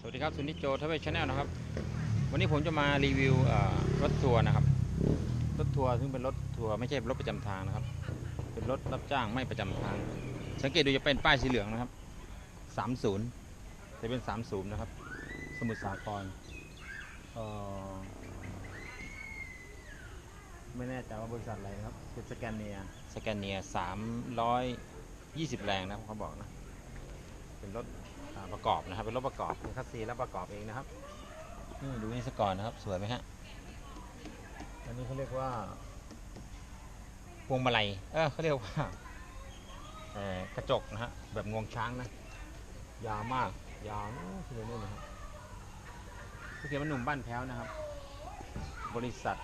สวัสดีครับสุนิจโจทเวชแนลนะครับ วันนี้ผมจะมารีวิวรถทัวร์นะครับ รถทัวร์ซึ่งเป็นรถทัวร์ไม่ใช่รถประจำทางนะครับ เป็นรถรับจ้างไม่ประจำทาง สังเกตดูจะเป็นป้ายสีเหลืองนะครับ 30จะเป็น30นะครับ สมุทรสาครเอ่อไม่แน่ใจว่าบริษัทอะไรครับเป็นสแกนเนียสแกนเนีย320 แรงนะครับเขาบอกนะ เป็นรถ ประกอบนะครับ เป็นรถประกอบเป็นคัสซีแล้วประกอบเองนะครับนี่ดูนี่สกอนนะครับ สวยไหมฮะอันนี้เขาเรียกว่าพวงมาลัยเออเขาเรียกว่าเอ่อกระจกนะฮะแบบงวงช้างนะ ยาวมาก ยาวนู่นเลยนู่นนะครับผู้เขียนว่าหนุ่มบ้านแพ้วนะครับ บริษัท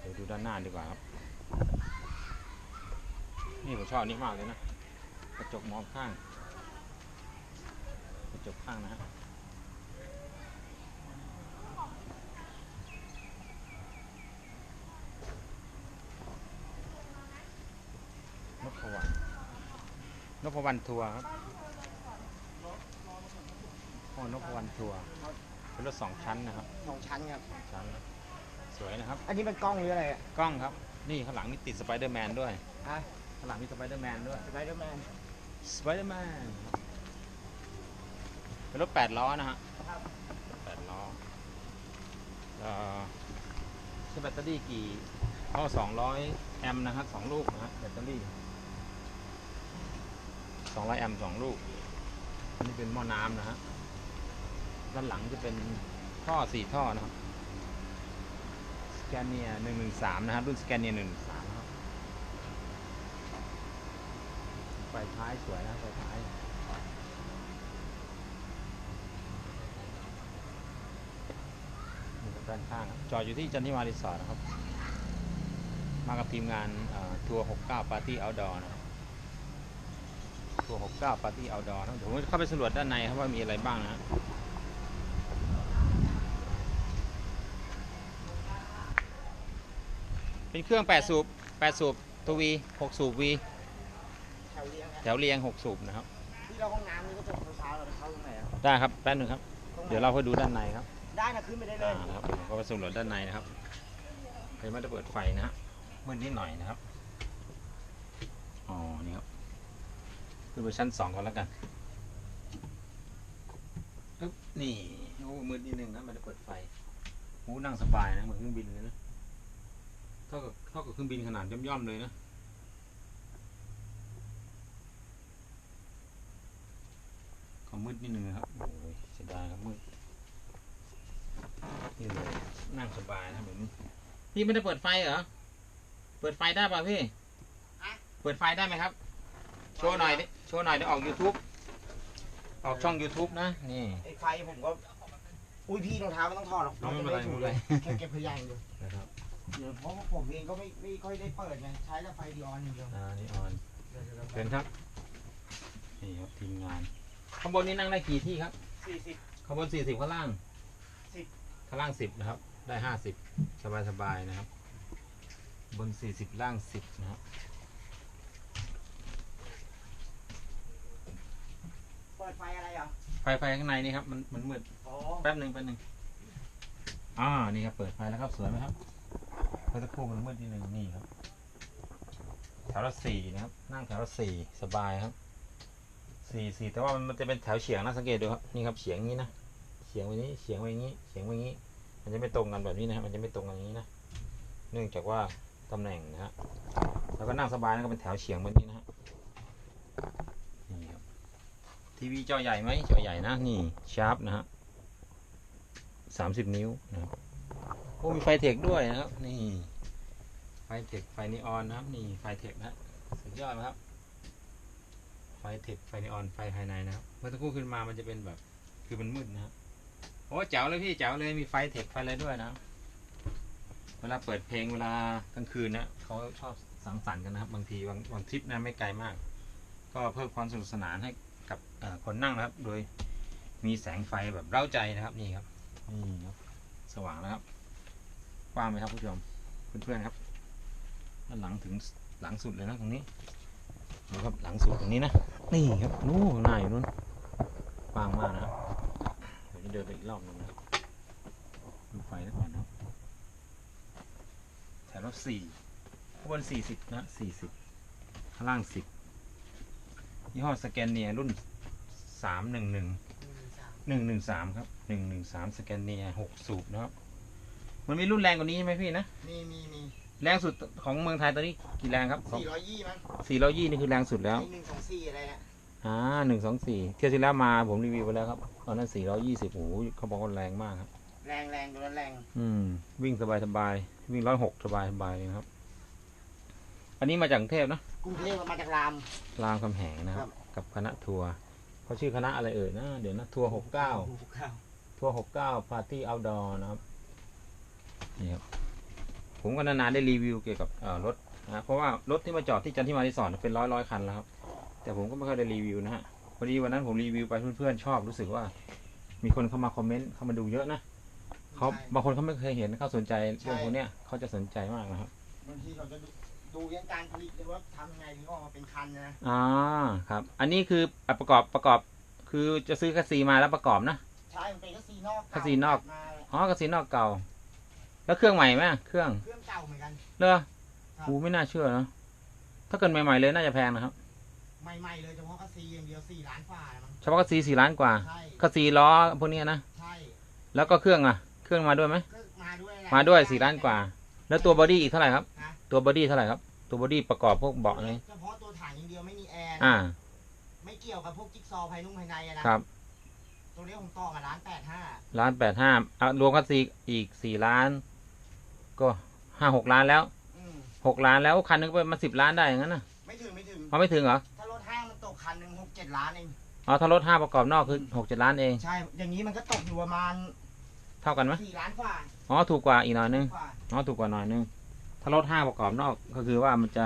เดี๋ยวดูด้านหน้าดีกว่าครับ นี่ผมชอบอันนี้มากเลยนะ กระจกมองข้าง กระจกข้างนะฮะนพวันนพวันทัวร์ครับโอ้นพวันทัวร์เป็นรถสองชั้นนะครับ สองชั้นครับสองชั้นนะสวยนะครับ อันนี้เป็นกล้องหรืออะไรอะกล้องครับ นี่ข้างหลังนี่ติดสไปเดอร์แมนด้วย ฮะ ข้างหลังมีสไปเดอร์แมนด้วย สไปเดอร์แมน สไปเดอร์แมนเป็นรถแปดล้อนะฮะครับ แปดล้อเอ่อใช้แบตเตอรี่กี่ท่อสองร้อยแอมป์นะครับสองลูกนะฮะแบตเตอรี่สองร้อยแอมป์สองลูก อันนี้เป็นหม้อน้ำนะฮะ ด้านหลังจะเป็นท่อสี่ท่อนะครับสแกนเนียหนึ่งหนึ่งสามนะครับรุ่นสแกนเนียหนึ่งสาม ครับไฟท้ายสวยนะไฟท้ายมีด้านข้างจอดอยู่ที่จันทิมารีสอร์ทนะครับ มากับทีมงานทัวร์69 Party Outdoor นะครับทัวร์69 Party Outdoor นะครับเดี๋ยวผมจะเข้าไปสำรวจด้านในครับว่ามีอะไรบ้างนะเป็นเครื่อง 8 สูบ 8 สูบ ตัว V 6สูบ V แถ วเรียงครับแถวเรียง6สูบนะครับ ที่เราห้องน้ำนี่ก็จะเช้าๆเราไปเข้าตรงไหนอะได้ครับแป๊บหนึงครับ ตรงไหนเดี๋ยวเราค่อยดูด้านในครับได้นะขึ้นไปได้เลอ่ายนะครับผมก็ไปสำรวจด้านในนะครับยังไม่ได้เปิดไฟนะฮะมืดนิดหน่อยนะครับอ๋อนี่ครับขึ้นไปชั้นสองก่อนแล้วกันปึ๊บนี่โอ้มืดนิดนึงนะไม่ได้เปิดไฟโอ้นั่งสบายนะเหมือนเครื่องบินเลยนะเท่ากับเท่ากับเครื่องบินขนาดย่อมๆเลยนะ ก็มืดนิดนึงนะครับโอ้ยเสียดายครับมืดนี่เลยนั่งสบายนะผมพี่ไม่ได้เปิดไฟเหรอ เปิดไฟได้ป่ะพี่ เปิดไฟได้ไหมครับ โชว์หน่อยดิโชว์หน่อยเดี๋ยวออก YouTube ออกช่อง YouTube นะ นี่ไอ้ไฟผมก็ อุ้ยพี่รองเท้าไม่ต้องถอดหรอกเอาไม่เป็นไรถูกไม่เป็นเลไรยแค่เก็บพยางอยู่นะครับเดี๋ยวเพราะว่าผมเองก็ไม่ไม่ค่อยได้เปิดไงใช้แต่ไฟดีออนอย่างเดียวอ่านี่ออนเดี๋ยวๆๆเชิญครับ นี่ครับทีมงาน ข้างบนนี้นั่งได้กี่ที่ครับสี่สิบ ข้างบนสี่สิบข้างล่างสิบ ข้างล่างสิบนะครับ ได้ห้าสิบสบายสบายๆนะครับ บนสี่สิบล่างสิบนะครับ เปิดไฟอะไรอะไฟไฟข้างในนี่ครับมันมันมืด อ๋อแป๊บหนึ่งแป๊บหนึ่งอ่า นี่ครับ เปิดไฟแล้วครับ สวยไหมครับเมื่อสักครู่มันมืดนิดนึงนี่ครับ แถวละสี่นะครับ นั่งแถวละสี่สบายครับ สี่สี่แต่ว่ามันจะเป็นแถวเฉียงนะสังเกตดูครับนี่ครับเฉียงอย่างนี้นะเฉียงไปนี้เฉียงไปอย่างนี้เฉียงไปอย่างนี้ มันจะไม่ตรงกันแบบนี้นะครับมันจะไม่ตรงกันอย่างนี้นะเนื่องจากว่าตำแหน่งนะฮะแล้วก็นั่งสบายนะก็เป็นแถวเฉียงแบบนี้นะฮะนี่ครับทีวีจอใหญ่ไหมจอใหญ่นะนี่ชาร์ปนะฮะสามสิบนิ้วนะครับโอ้มีไฟเทคด้วยนะครับนี่ไฟเทคไฟนีออนนะครับนี่ไฟเทคนะฮะสุดยอดนะครับ ไฟเทคไฟนีออนไฟภายในนะครับเมื่อสักครู่ขึ้นมามันจะเป็นแบบ คือมันมืดนะครับโอ้แจ๋วเลยพี่แจ๋วเลยมีไฟเทคไฟอะไรด้วยนะเวลาเปิดเพลงเวลากลางคืนนะเขาชอบสังสรรค์กันนะครับ บางทีบางบางทริปนะไม่ไกลมาก ก็เพิ่มความสนุกสนานให้กับคนนั่งนะครับ โดยมีแสงไฟแบบเร้าใจนะครับนี่ครับนี่ครับ สว่างแล้วครับกว้างไหมครับผู้ชมเพื่อนๆครับด้านหลังถึงหลังสุดเลยนะตรงนี้โอครับหลังสุดตรงนี้นะ นี่ครับนู่นข้างหน้าอยู่นู้นกว้างมากนะครับเดี๋ยวจะเดินไปอีกรอบหนึงนะครับดูไฟแล้วก่อนนะครับแถวรถสี่ข้างบนสี่สิบนะสี่สิบข้างล่างสิบยี่ห้อสแกนเนียรุ่นสามหนึ่งหนึ่งหนึ่งหนึ่งสามครับหนึ่งหนึ่งสามสแกนเนียหกสูบนะครับ มันมีรุ่นแรงกว่านี้ใช่ไหมพี่นะ มีมีมี แรงสุดของเมืองไทยตอนนี้กี่แรงครับสี่ร้อยยี่มั้งสี่ร้อยยี่นี่คือแรงสุดแล้วหนึ่งสองสี่อะไรเนี่ยอ่าหนึ่งสองสี่เที่ยวที่แล้วมาผมรีวิวไปแล้วครับ ตอนนั้นสี่ร้อยี่สิบโอ้โหเขาบอกว่าแรงมากครับ แรงแรงตัวนั้นแรง อืม วิ่งสบายสบายวิ่งร้อยหกสบายสบายเลยนะครับ อันนี้มาจากกรุงเทพนะกรุงเทพมาจากราม รามคำแหงนะครับ กับคณะทัวร์เขาชื่อคณะอะไรเอ่ยนะเดี๋ยวนะทัวร์หกเก้าหกเก้าทัวร์หกเก้าปาร์ตี้เอาดอร์นะครับนี่ครับ ผมก็นานๆได้รีวิวเกี่ยวกับเอ่อรถนะเพราะว่ารถที่มาจอดที่จันทิมารีสอร์ทเป็นร้อยร้อยคันแล้วครับ แต่ผมก็ไม่ค่อยได้รีวิวนะฮะพอดีวันนั้นผมรีวิวไปเพื่อนๆชอบรู้สึกว่า มีคนเข้ามาคอมเมนต์เข้ามาดูเยอะนะเขาบางคนเขาไม่เคยเห็นเขาสนใจเรื่องพวกเนี้ยเขาจะสนใจมากนะครับบางทีเขาจะดูดูเรื่องการผลิตเลยว่าทำยังไงถึงออกมาเป็นคันนะอ่าครับ อันนี้คืออะประกอบประกอบคือจะซื้อคัสซีมาแล้วประกอบนะใช่มันเป็นกระสีนอกกระสีนอกมาเลยอ๋อคัสซีนอกเก่า แล้วเครื่องใหม่ไหมเครื่องเครื่องเก่าเหมือนกันเลอครับกูไม่น่าเชื่อนะถ้าเกิดใหม่ๆเลยน่าจะแพงนะครับ ใหม่ๆเลยเฉพาะกระสีอย่างเดียวสี่ล้านฝ่านะมั้งเฉพาะคัสซีสี่ล้านกว่าใช่คัสซีล้อพวกเนี้ยนะใช่แล้วก็เครื่องอะ เครื่องมาด้วยไหมก็มาด้วยแหละมาด้วยสี่ล้านกว่า แล้วตัวบอดี้อีกเท่าไหร่ครับฮะตัวบอดี้เท่าไหร่ครับ ตัวบอดี้ประกอบพวกเบาะนี่เฉพาะตัวถังอย่างเดียวไม่มีแอร์นะอ่า ไม่เกี่ยวกับพวกจิ๊กซอว์ภายนุ่งภายในอะนะครับตัวนี้ผมต่อมาล้านแปดห้าล้านแปดห้ารวมคัสซีอีกสี่ล้าน ก็ห้าหกล้านแล้วอืมหกล้านแล้วคันนึงก็ไปมาสิบล้านได้อย่างนั้นนะไม่ถึงไม่ถึงมันไม่ถึงเหรอถ้ารถห้างมันตกคันหนึ่งหกเจ็ดล้านเอง อ๋อถ้ารถห้าประกอบนอกคือหกเจ็ดล้านเอง ใช่ อย่างนี้มันก็ตกอยู่ประมาณเท่ากันไหมสี่ล้านฝ่าอ๋อถูกกว่าอีกหน่อยนึงฝ่า อ๋อถูกกว่าหน่อยนึง ถ้ารถห้าประกอบนอกก็คือว่ามันจะ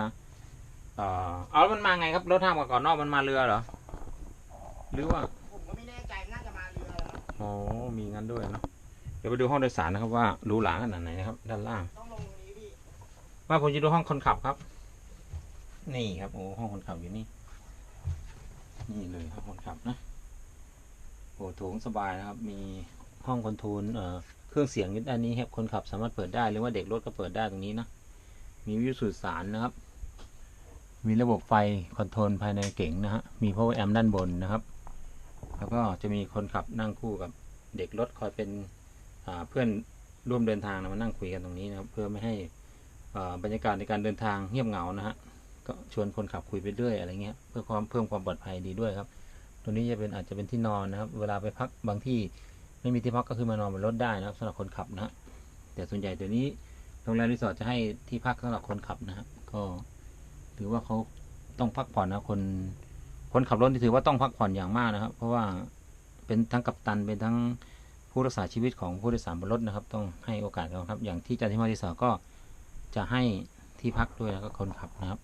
เอ่อเอาแล้วมันมาไงครับรถห้าประกอบนอกมันมาเรือเหรอ หรือว่า ผมก็ไม่แน่ใจน่าจะมาเรือแล้วมั้งอ๋อ มีงั้นด้วยเนาะ เดี๋ยวไปดูห้องโดยสารนะครับว่าหรูหราขนาดไหนนะครับ ด้านล่างว่าผมจะดูห้องคนขับครับ นี่ครับโอ้ห้องคนขับอยู่นี่ นี่เลยห้องคนขับนะโอ้โถงสบายนะครับ มีห้องคอนโทรลเอ่อเครื่องเสียงด้านนี้ครับคนขับสามารถเปิดได้หรือว่าเด็กรถก็เปิดได้ตรงนี้นะมีวิทยุสื่อสารนะครับ มีระบบไฟคอนโทรลภายในเก๋งนะฮะมี power amp ด้านบนนะครับ แล้วก็จะมีคนขับนั่งคู่กับเด็กรถคอยเป็น เพื่อนร่วมเดินทางนะมานั่งคุยกันตรงนี้นะครับเพื่อไม่ให้บรรยากาศในการเดินทางเงียบเหงานะฮะก็ชวนคนขับคุยไปด้วยอะไรเงี้ยเพื่อความเพิ่มความปลอดภัยดีด้วยครับ ตัวนี้จะเป็นอาจจะเป็นที่นอนนะครับ เวลาไปพักบางที่ไม่มีที่พักก็คือมานอนบนรถได้นะครับสำหรับคนขับนะฮะแต่ส่วนใหญ่เดี๋ยวนี้โรงแรมรีสอร์ทจะให้ที่พักสำหรับคนขับนะฮะก็ถือว่าเขาต้องพักผ่อนนะคนคนขับรถที่ถือว่าต้องพักผ่อนอย่างมากนะครับ เพราะว่าเป็นทั้งกัปตันเป็นทั้ง ผู้รักษาชีวิตของผู้โดยสารบนรถนะครับ ต้องให้โอกาสเขาครับ อย่างที่จันทิมารีสอก็จะให้ที่พักด้วยแล้วก็คนขับนะครับ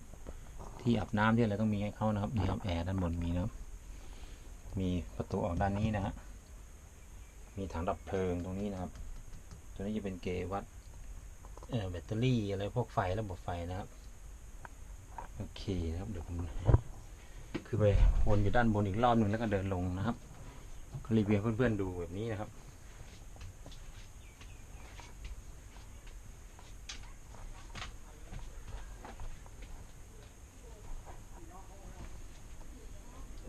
ที่อาบน้ำที่อะไรต้องมีให้เขานะครับนี่ครับแอร์ด้านบนมีนะครับมีประตูออกด้านนี้นะฮะมีถังดับเพลิงตรงนี้นะครับ ตัวนี้จะเป็นเกวัดเอ่อแบตเตอรี่อะไรพวกไฟระบบไฟนะครับโอเคนะครับเดี๋ยวผมคือไปวนอยู่ด้านบนอีกรอบหนึ่งแล้วก็เดินลงนะครับรีวิวเพื่อนๆดูแบบนี้นะครับ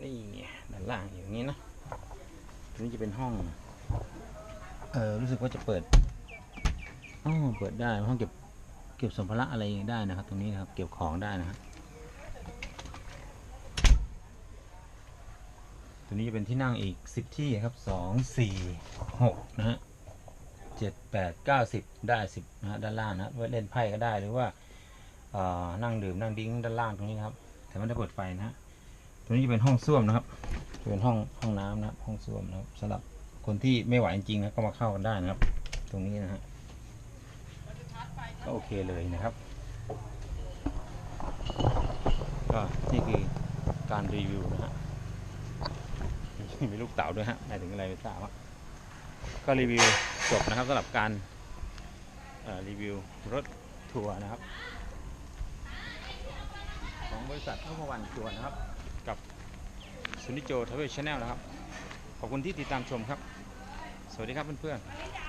นี่ด้านล่างอย่างนี้นะตรงนี้ จะเป็นห้อง เออรู้สึกว่าจะเปิดอ๋อเปิดได้ห้องเก็บเก็บสัมภาระอะไรได้นะครับ ตรงนี้นะครับ เก็บของได้นะครับตัวนี้จะเป็นที่นั่งอีกสิบที่ครับสองสี่หกนะฮะเจ็ดแปดเก้าสิบได้สิบนะฮะด้านล่างนะไว้เล่นไพ่ก็ได้หรือว่าเอ่อนั่งดื่มนั่งดิ้งด้านล่างตรงนี้ครับ แต่ไม่ได้เปิดไฟนะฮะตัวนี้จะเป็นห้องส้วมนะครับ จะเป็นห้องห้องน้ำนะครับห้องส้วมนะครับสำหรับคนที่ไม่ไหวจริงๆนะก็มาเข้ากันได้นะครับ ตรงนี้นะฮะก็โอเคเลยนะครับก็นี่คือการรีวิวนะฮะมีลูกเต๋าด้วยฮะหมายถึงอะไรไม่ทราบก็รีวิวจบนะครับสำหรับการรีวิวรถทัวร์นะครับ ของบริษัทนพวันจวนนะครับกับ ซุนิโจทเวชาแนลนะครับ ขอบคุณที่ติดตามชมครับ สวัสดีครับเพื่อนๆ